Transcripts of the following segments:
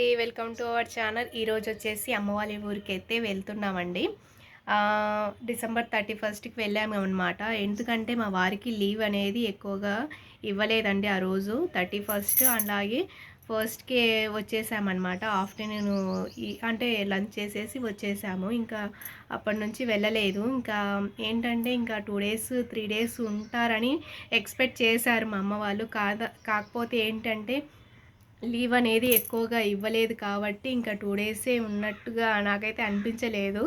అండి. Welcome to our channel. ఈరోజు వచ్చేసి అమ్మవారి ఊరికి అయితే వెళ్తున్నామండి డిసెంబర్ థర్టీ ఫస్ట్కి వెళ్ళాము అనమాట ఎందుకంటే మా వారికి లీవ్ అనేది ఎక్కువగా ఇవ్వలేదండి ఆ రోజు. థర్టీ ఫస్ట్ అలాగే ఫస్ట్కి వచ్చేసామన్నమాట. ఆఫ్టర్నూన్ ఈ అంటే లంచ్ చేసేసి వచ్చేసాము. ఇంకా అప్పటి నుంచి వెళ్ళలేదు. ఇంకా ఏంటంటే ఇంకా టూ డేస్ త్రీ డేస్ ఉంటారని ఎక్స్పెక్ట్ చేశారు మా అమ్మ వాళ్ళు. కాదా కాకపోతే ఏంటంటే లీవ్ అనేది ఎక్కువగా ఇవ్వలేదు కాబట్టి ఇంకా టూ డేసే ఉన్నట్టుగా నాకైతే అనిపించలేదు.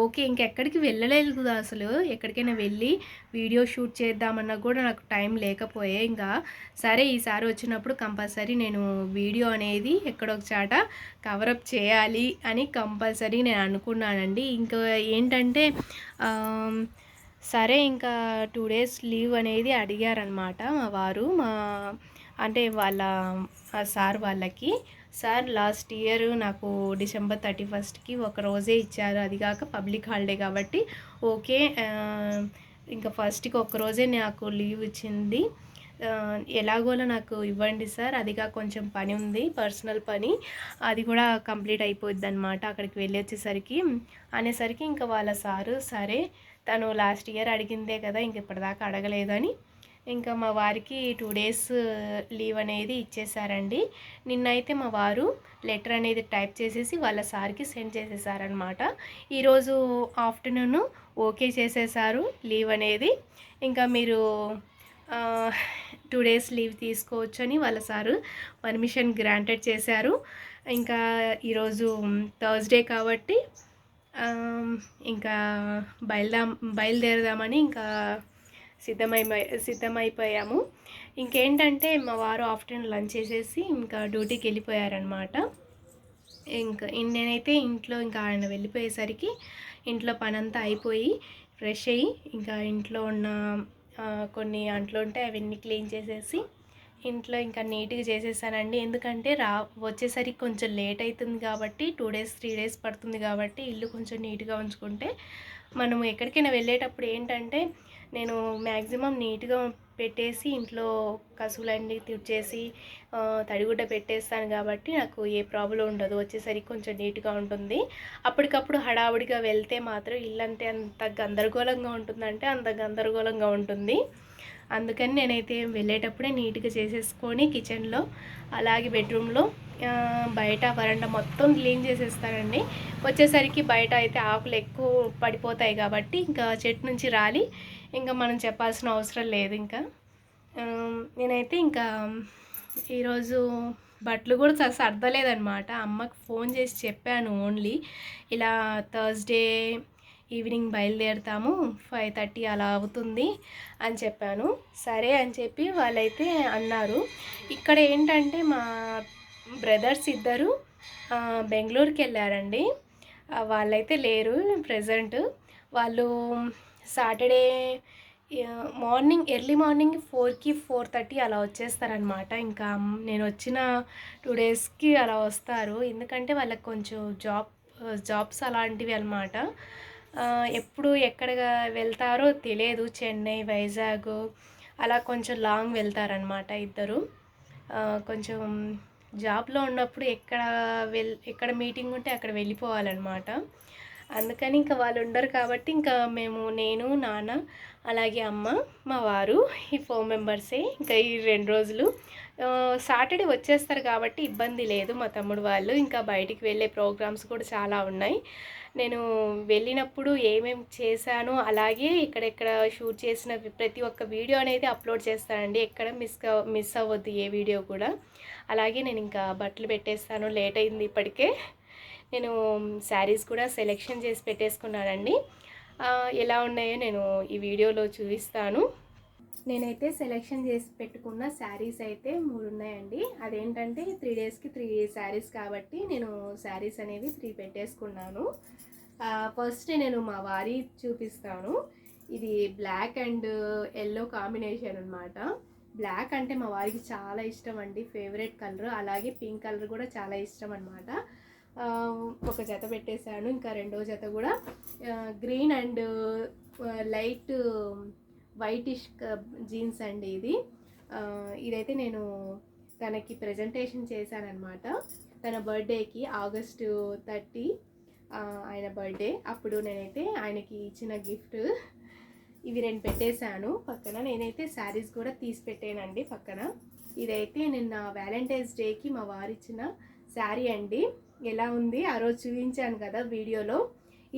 ఓకే ఇంకెక్కడికి వెళ్ళలేదు కదా అసలు. ఎక్కడికైనా వెళ్ళి వీడియో షూట్ చేద్దామన్నా కూడా నాకు టైం లేకపోయే. ఇంకా సరే ఈసారి వచ్చినప్పుడు కంపల్సరీ నేను వీడియో అనేది ఎక్కడొక చాట కవరప్ చేయాలి అని కంపల్సరీ నేను అనుకున్నానండి. ఇంకా ఏంటంటే సరే ఇంకా టూ డేస్ లీవ్ అనేది అడిగారనమాట మా వారు. మా అంటే వాళ్ళ సార్ వాళ్ళకి. సార్ లాస్ట్ ఇయర్ నాకు డిసెంబర్ థర్టీ ఫస్ట్కి ఒక రోజే ఇచ్చారు. అది కాక పబ్లిక్ హాలిడే కాబట్టి ఓకే. ఇంకా ఫస్ట్కి ఒక రోజే నాకు లీవ్ ఇచ్చింది. ఎలాగోలో ఎలాగోలా నాకు ఇవ్వండి సార్. అదిగా కొంచెం పని ఉంది పర్సనల్ పని. అది కూడా కంప్లీట్ అయిపోద్ది అనమాట అక్కడికి వెళ్ళి వచ్చేసరికి అనేసరికి ఇంకా వాళ్ళ సారు సరే తను లాస్ట్ ఇయర్ అడిగిందే కదా ఇంక ఇప్పటిదాకా అడగలేదని ఇంకా మా వారికి టూ డేస్ లీవ్ అనేది ఇచ్చేసారండి. నిన్నైతే మా వారు లెటర్ అనేది టైప్ చేసేసి వాళ్ళ సార్కి సెండ్ చేసేసారనమాట ఈరోజు ఆఫ్టర్నూన్ ఓకే చేసేసారు లీవ్ అనేది. ఇంకా మీరు టూ డేస్ లీవ్ తీసుకోవచ్చు అని వాళ్ళ సారు పర్మిషన్ గ్రాంటెడ్ చేశారు. ఇంకా ఈరోజు థర్స్డే కాబట్టి ఇంకా బయలుదాం బయలుదేరదామని ఇంకా సిద్ధమై సిద్ధమైపోయాము. ఇంకేంటంటే మా వారు ఆఫ్టర్నూన్ లంచ్ చేసేసి ఇంకా డ్యూటీకి వెళ్ళిపోయారనమాట ఇంకా నేనైతే ఇంట్లో ఇంకా ఆయన వెళ్ళిపోయేసరికి ఇంట్లో పనంతా అయిపోయి ఫ్రెష్ అయ్యి ఇంకా ఇంట్లో ఉన్న కొన్ని అంట్లు ఉంటే అవన్నీ క్లీన్ చేసేసి ఇంట్లో ఇంకా నీట్గా చేసేసానండి. ఎందుకంటే రా వచ్చేసరికి కొంచెం లేట్ అవుతుంది కాబట్టి టూ డేస్ త్రీ డేస్ పడుతుంది కాబట్టి ఇల్లు కొంచెం నీట్గా ఉంచుకుంటే మనం ఎక్కడికైనా వెళ్ళేటప్పుడు ఏంటంటే నేను మ్యాక్సిమం నీట్గా పెట్టేసి ఇంట్లో కసువులన్నీ తుడిచేసి తడిగుడ్డ పెట్టేస్తాను కాబట్టి నాకు ఏ ప్రాబ్లం ఉండదు. వచ్చేసరికి కొంచెం నీట్గా ఉంటుంది. అప్పటికప్పుడు హడావుడిగా వెళ్తే మాత్రం ఇల్లంటే అంత గందరగోళంగా ఉంటుందంటే అంత గందరగోళంగా ఉంటుంది. అందుకని నేనైతే వెళ్ళేటప్పుడే నీట్గా చేసేసుకొని కిచెన్లో అలాగే బెడ్రూమ్లో బయట వరండా మొత్తం క్లీన్ చేసేస్తానండి. వచ్చేసరికి బయట అయితే ఆకులు ఎక్కువ పడిపోతాయి కాబట్టి ఇంకా చెట్టు నుంచి రాలి. ఇంకా మనం చెప్పాల్సిన అవసరం లేదు ఇంకా. నేనైతే ఇంకా ఈరోజు బట్టలు కూడా సర్దలేదనమాట అమ్మకి ఫోన్ చేసి చెప్పాను ఓన్లీ. ఇలా థర్స్డే ఈవినింగ్ బయలుదేరుతాము ఫైవ్ థర్టీ అలా అవుతుంది అని చెప్పాను. సరే అని చెప్పి వాళ్ళైతే అన్నారు. ఇక్కడ ఏంటంటే మా బ్రదర్స్ ఇద్దరు బెంగళూరుకి వెళ్ళారండి. వాళ్ళైతే లేరు ప్రజెంట్. వాళ్ళు సాటర్డే మార్నింగ్ ఎర్లీ మార్నింగ్ ఫోర్కి ఫోర్ థర్టీ అలా వచ్చేస్తారనమాట ఇంకా నేను వచ్చిన టూ డేస్కి అలా వస్తారు. ఎందుకంటే వాళ్ళకి కొంచెం జాబ్ జాబ్స్ అలాంటివి అనమాట ఎప్పుడు ఎక్కడ వెళ్తారో తెలియదు. చెన్నై వైజాగ్ అలా కొంచెం లాంగ్ వెళ్తారనమాట ఇద్దరు. కొంచెం జాబ్లో ఉన్నప్పుడు ఎక్కడ వెల్ ఎక్కడ మీటింగ్ ఉంటే అక్కడ వెళ్ళిపోవాలన్నమాట. అందుకని ఇంకా వాళ్ళు ఉండరు కాబట్టి ఇంకా మేము నేను నాన్న అలాగే అమ్మ మా వారు ఈ ఫోర్ మెంబర్సే ఇంకా ఈ రెండు రోజులు. సాటర్డే వచ్చేస్తారు కాబట్టి ఇబ్బంది లేదు మా తమ్ముడు వాళ్ళు. ఇంకా బయటికి వెళ్ళే ప్రోగ్రామ్స్ కూడా చాలా ఉన్నాయి. నేను వెళ్ళినప్పుడు ఏమేమి చేశాను అలాగే ఇక్కడెక్కడ షూట్ చేసిన ప్రతి ఒక్క వీడియో అనేది అప్లోడ్ చేస్తానండి. ఎక్కడ మిస్ మిస్ అవ్వద్దు ఏ వీడియో కూడా. అలాగే నేను ఇంకా బట్టలు పెట్టేస్తాను. లేట్ అయింది ఇప్పటికే. నేను శారీస్ కూడా సెలెక్షన్ చేసి పెట్టేసుకున్నానండి. ఎలా ఉన్నాయో నేను ఈ వీడియోలో చూపిస్తాను. నేనైతే సెలెక్షన్ చేసి పెట్టుకున్న శారీస్ అయితే మూడు ఉన్నాయండి. అదేంటంటే త్రీ డేస్కి త్రీ శారీస్ కాబట్టి నేను శారీస్ అనేవి త్రీ పెట్టేసుకున్నాను. ఫస్ట్ నేను మా వారి చూపిస్తాను. ఇది బ్లాక్ అండ్ ఎల్లో కాంబినేషన్ అనమాట బ్లాక్ అంటే మా వారికి చాలా ఇష్టం అండి. ఫేవరెట్ కలర్ అలాగే పింక్ కలర్ కూడా చాలా ఇష్టం అనమాట ఒక జత పెట్టేశాను. ఇంకా రెండో జత కూడా green and light whitish jeans అండి ఇది. ఇదైతే నేను తనకి ప్రజెంటేషన్ చేశానమాట తన బర్త్డేకి ఆగస్టు థర్టీ ఆయన బర్త్డే. అప్పుడు నేనైతే ఆయనకి ఇచ్చిన గిఫ్ట్ ఇవి రెండు పెట్టేశాను. పక్కన నేనైతే శారీస్ కూడా తీసి పెట్టానండి పక్కన. ఇదైతే నిన్న వ్యాలంటైన్స్ డేకి మా వారు ఇచ్చిన శారీ అండి. ఎలా ఉంది? ఆ రోజు చూపించాను కదా వీడియోలో.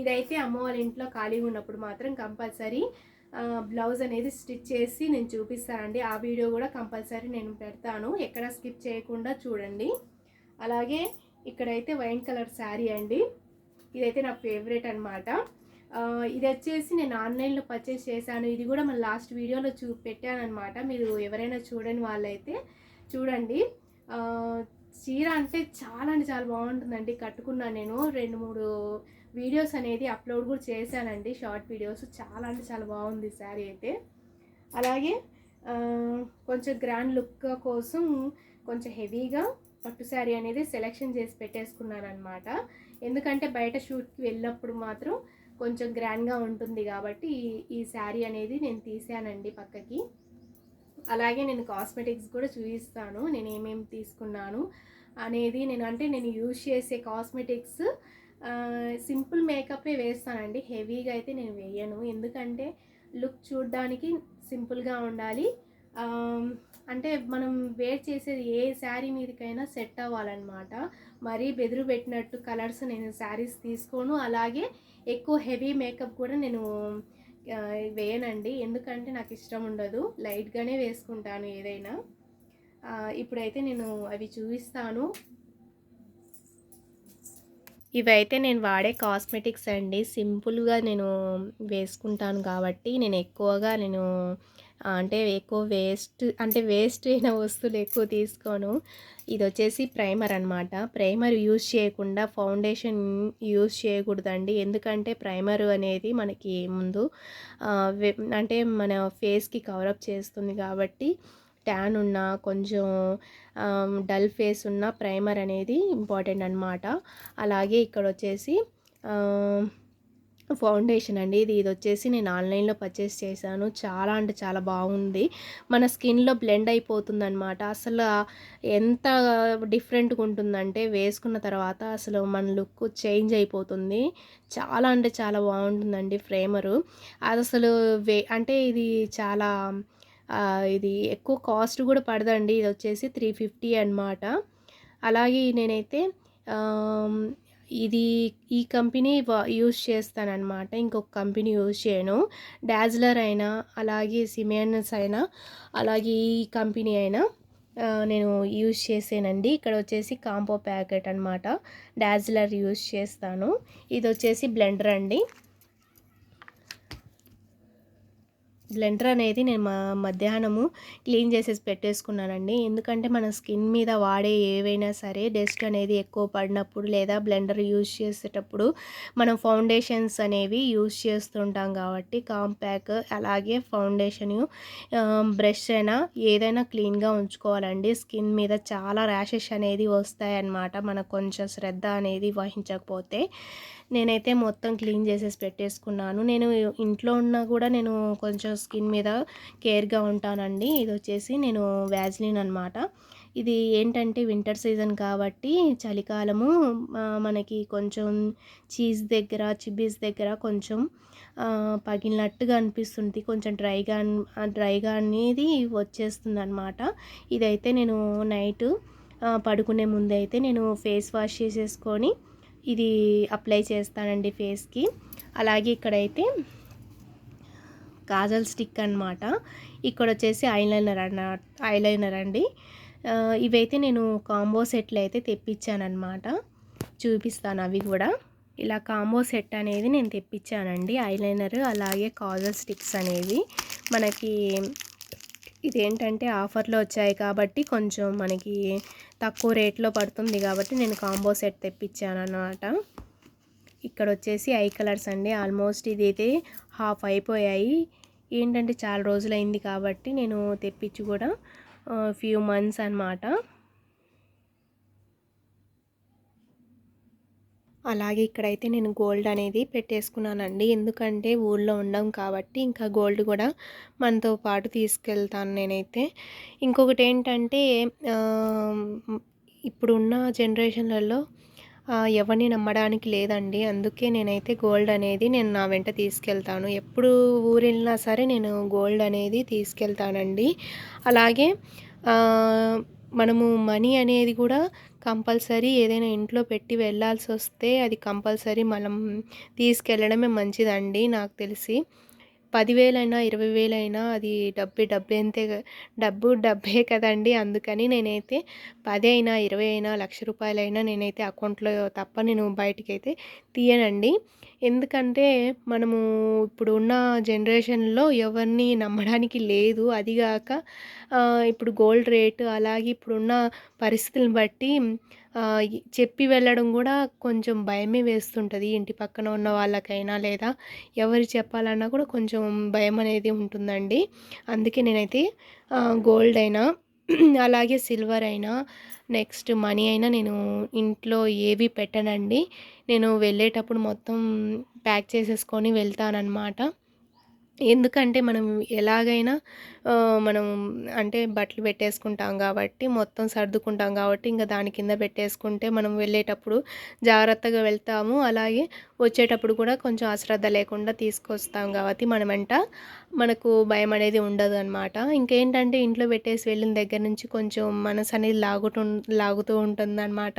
ఇదైతే అమ్మ వాళ్ళ ఇంట్లో ఖాళీగా ఉన్నప్పుడు మాత్రం కంపల్సరీ బ్లౌజ్ అనేది స్టిచ్ చేసి నేను చూపిస్తానండి. ఆ వీడియో కూడా కంపల్సరీ నేను పెడతాను. ఎక్కడ స్కిప్ చేయకుండా చూడండి. అలాగే ఇక్కడైతే వైన్ కలర్ శారీ అండి. ఇదైతే నా ఫేవరెట్ అనమాట ఇది వచ్చేసి నేను ఆన్లైన్లో పర్చేస్ చేశాను. ఇది కూడా మన లాస్ట్ వీడియోలో చూ పెట్టాను అనమాట మీరు ఎవరైనా చూడని వాళ్ళైతే చూడండి. చీర అంటే చాలా అంటే చాలా బాగుంటుందండి. కట్టుకున్నాను నేను. రెండు మూడు వీడియోస్ అనేది అప్లోడ్ కూడా చేశానండి. Short videos. చాలా అంటే చాలా బాగుంది శారీ అయితే. అలాగే కొంచెం గ్రాండ్ లుక్ కోసం కొంచెం హెవీగా పట్టు శారీ అనేది సెలెక్షన్ చేసి పెట్టేసుకున్నాను అనమాట ఎందుకంటే బయట షూట్కి వెళ్ళినప్పుడు మాత్రం కొంచెం గ్రాండ్గా ఉంటుంది కాబట్టి ఈ- ఈ శారీ అనేది నేను తీసానండి పక్కకి. అలాగే నేను కాస్మెటిక్స్ కూడా చూపిస్తాను. నేను ఏమేమి తీసుకున్నాను అనేది నేను అంటే నేను యూజ్ చేసే కాస్మెటిక్స్ సింపుల్ మేకప్ే వేస్తానండి. హెవీగా అయితే నేను వేయను. ఎందుకంటే లుక్ చూడడానికి సింపుల్గా ఉండాలి. అంటే మనం వేర్ చేసేది ఏ శారీ మీదకైనా సెట్ అవ్వాలన్నమాట. మరీ బెదురు పెట్టినట్టు కలర్స్ నేను శారీస్ తీసుకోను. అలాగే ఎక్కువ హెవీ మేకప్ కూడా నేను వేయనండి. ఎందుకంటే నాకు ఇష్టం ఉండదు. లైట్గానే వేసుకుంటాను ఏదైనా. ఇప్పుడైతే నేను అవి చూపిస్తాను. ఇవైతే నేను వాడే కాస్మెటిక్స్ అండి. సింపుల్గా నేను వేసుకుంటాను కాబట్టి నేను ఎక్కువగా నేను అంటే ఎక్కువ వేస్ట్ అంటే వేస్ట్ అయిన వస్తువులు ఎక్కువ తీసుకోను. ఇది వచ్చేసి ప్రైమర్ అనమాట ప్రైమర్ యూజ్ చేయకుండా ఫౌండేషన్ యూజ్ చేయకూడదండి. ఎందుకంటే ప్రైమర్ అనేది మనకి ముందు అంటే మన ఫేస్కి కవరప్ చేస్తుంది కాబట్టి ట్యాన్ ఉన్న కొంచెం డల్ ఫేస్ ఉన్న ప్రైమర్ అనేది ఇంపార్టెంట్ అనమాట అలాగే ఇక్కడ వచ్చేసి ఫౌండేషన్ అండి. ఇది ఇది వచ్చేసి నేను ఆన్లైన్లో పర్చేస్ చేశాను. చాలా అంటే చాలా బాగుంది. మన స్కిన్లో బ్లెండ్ అయిపోతుంది అనమాట అసలు ఎంత డిఫరెంట్గా ఉంటుందంటే వేసుకున్న తర్వాత అసలు మన లుక్ చేంజ్ అయిపోతుంది. చాలా అంటే చాలా బాగుంటుందండి ఫ్రేమరు. అది అసలు వే అంటే ఇది చాలా ఇది ఎక్కువ కాస్ట్ కూడా పడదండి. ఇది వచ్చేసి త్రీ ఫిఫ్టీ అనమాట అలాగే నేనైతే ఇది ఈ కంపెనీ యూస్ చేస్తానన్నమాట. ఇంకొక కంపెనీ యూజ్ చేయను. డాజ్లర్ అయినా అలాగే సిమియన్స్ అయినా అలాగే ఈ కంపెనీ అయినా నేను యూజ్ చేసానండి. ఇక్కడ వచ్చేసి కాంపో ప్యాకెట్ అనమాట డాజ్లర్ యూజ్ చేస్తాను. ఇది వచ్చేసి బ్లెండర్ అండి. బ్లెండర్ అనేది నేను మా మధ్యాహ్నము క్లీన్ చేసేసి పెట్టేసుకున్నానండి. ఎందుకంటే మన స్కిన్ మీద వాడే ఏవైనా సరే డస్ట్ అనేది ఎక్కువ పడినప్పుడు లేదా బ్లెండర్ యూజ్ చేసేటప్పుడు మనం ఫౌండేషన్స్ అనేవి యూజ్ చేస్తుంటాం కాబట్టి కాంపాక్ అలాగే ఫౌండేషన్ బ్రష్ అయినా ఏదైనా క్లీన్గా ఉంచుకోవాలండి. స్కిన్ మీద చాలా ర్యాషెస్ అనేది వస్తాయన్నమాట. మనకు కొంచెం శ్రద్ధ అనేది వహించకపోతే నేనైతే మొత్తం క్లీన్ చేసేసి పెట్టేసుకున్నాను. నేను ఇంట్లో ఉన్నా కూడా నేను కొంచెం స్కిన్ మీద కేర్గా ఉంటానండి. ఇది వచ్చేసి నేను వ్యాజ్లిన్ అనమాట ఇది ఏంటంటే వింటర్ సీజన్ కాబట్టి చలికాలము మనకి కొంచెం చీజ్ దగ్గర చిబ్బీస్ దగ్గర కొంచెం పగిలినట్టుగా అనిపిస్తుంది. కొంచెం డ్రైగా డ్రైగా అనేది వచ్చేస్తుంది అనమాట ఇదైతే నేను నైట్ పడుకునే ముందు అయితే నేను ఫేస్ వాష్ చేసేసుకొని ఇది అప్లై చేస్తానండి ఫేస్కి. అలాగే ఇక్కడైతే కాజల్ స్టిక్ అన్నమాట. ఇక్కడ వచ్చేసి ఐలైనర్ అన్న ఐలైనర్ అండి. ఇవైతే నేను కాంబో సెట్లు అయితే తెప్పించానమాట చూపిస్తాను అవి కూడా. ఇలా కాంబో సెట్ అనేది నేను తెప్పించానండి. ఐలైనర్ అలాగే కాజల్ స్టిక్స్ అనేవి. మనకి ఇదేంటంటే ఆఫర్లో వచ్చాయి కాబట్టి కొంచెం మనకి తక్కువ రేట్లో పడుతుంది కాబట్టి నేను కాంబో సెట్ తెప్పించాను అన్నమాట ఇక్కడ వచ్చేసి ఐ కలర్స్ అండి. ఆల్మోస్ట్ ఇది అయితే హాఫ్ అయిపోయాయి. ఏంటంటే చాలా రోజులైంది కాబట్టి నేను తెప్పించి కూడా ఫ్యూ మంత్స్ అన్నమాట. అలాగే ఇక్కడైతే నేను గోల్డ్ అనేది పెట్టేసుకున్నానండి. ఎందుకంటే ఊళ్ళో ఉండం కాబట్టి ఇంకా గోల్డ్ కూడా మనతో పాటు తీసుకెళ్తాను నేనైతే. ఇంకొకటి ఏంటంటే ఇప్పుడున్న జనరేషన్లలో ఎవరిని నమ్మడానికి లేదండి. అందుకే నేనైతే గోల్డ్ అనేది నేను నా వెంట తీసుకెళ్తాను. ఎప్పుడు ఊరు వెళ్ళినా సరే నేను గోల్డ్ అనేది తీసుకెళ్తానండి. అలాగే మనము మనీ అనేది కూడా కంపల్సరీ ఏదైనా ఇంట్లో పెట్టి వెళ్ళాల్సి వస్తే అది కంపల్సరీ మనం తీసుకెళ్ళడమే మంచిదండి నాకు తెలిసి. పదివేలైనా ఇరవై వేలైనా అది డబ్బే డబ్బే అంతే డబ్బు డబ్బే కదండి. అందుకని నేనైతే పది అయినా ఇరవై అయినా లక్ష రూపాయలైనా నేనైతే అకౌంట్లో తప్ప నేను బయటికైతే తీయనండి. ఎందుకంటే మనము ఇప్పుడు ఉన్న జనరేషన్లో ఎవరిని నమ్మడానికి లేదు. అదిగాక ఇప్పుడు గోల్డ్ రేటు అలాగే ఇప్పుడున్న పరిస్థితులను బట్టి చెప్పి వెళ్ళడం కూడా కొంచెం భయమే వేస్తుంటుంది. ఇంటి పక్కన ఉన్న వాళ్ళకైనా లేదా ఎవరు చెప్పాలన్నా కూడా కొంచెం భయం అనేది ఉంటుందండి. అందుకే నేనైతే గోల్డ్ అయినా అలాగే సిల్వర్ అయినా నెక్స్ట్ మనీ అయినా నేను ఇంట్లో ఏవి పెట్టనండి. నేను వెళ్ళేటప్పుడు మొత్తం ప్యాక్ చేసేసుకొని వెళ్తానన్నమాట. ఎందుకంటే మనం ఎలాగైనా మనం అంటే బట్టలు పెట్టేసుకుంటాం కాబట్టి మొత్తం సర్దుకుంటాం కాబట్టి ఇంకా దాని కింద పెట్టేసుకుంటే మనం వెళ్ళేటప్పుడు జాగ్రత్తగా వెళ్తాము. అలాగే వచ్చేటప్పుడు కూడా కొంచెం అశ్రద్ధ లేకుండా తీసుకొస్తాం కాబట్టి మన వెంట మనకు భయం అనేది ఉండదు అనమాట ఇంకేంటంటే ఇంట్లో పెట్టేసి వెళ్ళిన దగ్గర నుంచి కొంచెం మనసు అనేది లాగుతూ లాగుతూ ఉంటుంది అనమాట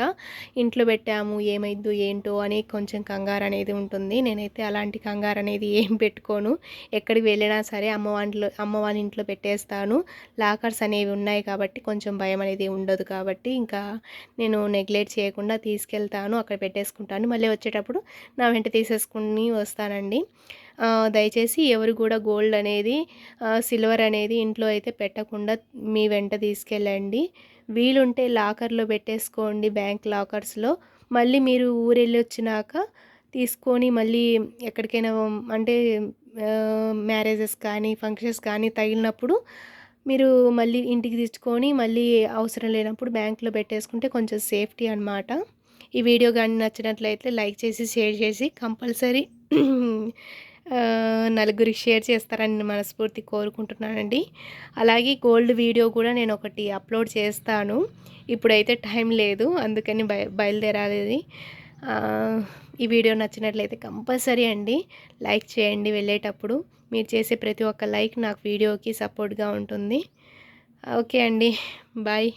ఇంట్లో పెట్టాము ఏమైద్దు ఏంటో అని కొంచెం కంగారు అనేది ఉంటుంది. నేనైతే అలాంటి కంగారు అనేది ఏం పెట్టుకోను. ఎక్కడికి వెళ్ళినా సరే అమ్మ వాళ్ళ అమ్మ వాళ్ళ ఇంట్లో పెట్టేస్తాను. లాకర్స్ అనేవి ఉన్నాయి కాబట్టి కొంచెం భయం అనేది ఉండదు కాబట్టి ఇంకా నేను నెగ్లెక్ట్ చేయకుండా తీసుకెళ్తాను అక్కడ పెట్టేసుకుంటాను. మళ్ళీ వచ్చేటప్పుడు నా వెంట తీసేసుకుని వస్తానండి. దయచేసి ఎవరు కూడా గోల్డ్ అనేది సిల్వర్ అనేది ఇంట్లో అయితే పెట్టకుండా మీ వెంట తీసుకెళ్ళండి. వీలుంటే లాకర్లో పెట్టేసుకోండి బ్యాంక్ లాకర్స్లో. మళ్ళీ మీరు ఊరెళ్ళి వచ్చినాక తీసుకొని మళ్ళీ ఎక్కడికైనా అంటే మ్యారేజెస్ కానీ ఫంక్షన్స్ కానీ తగిలినప్పుడు మీరు మళ్ళీ ఇంటికి తెచ్చుకొని మళ్ళీ అవసరం లేనప్పుడు బ్యాంక్లో పెట్టేసుకుంటే కొంచెం సేఫ్టీ అనమాట ఈ వీడియో కానీ నచ్చినట్లయితే లైక్ చేసి షేర్ చేసి కంపల్సరీ నలుగురికి షేర్ చేస్తారని మనస్ఫూర్తి కోరుకుంటున్నానండి. అలాగే గోల్డ్ వీడియో కూడా నేను ఒకటి అప్లోడ్ చేస్తాను. ఇప్పుడైతే టైం లేదు అందుకని బయ బయలుదేరాలి. ఈ వీడియో నచ్చినట్లయితే కంపల్సరీ అండి లైక్ చేయండి వెళ్ళేటప్పుడు. మీరు చేసే ప్రతి ఒక్క లైక్ నాకు వీడియోకి సపోర్ట్గా ఉంటుంది. ఓకే అండి. బాయ్.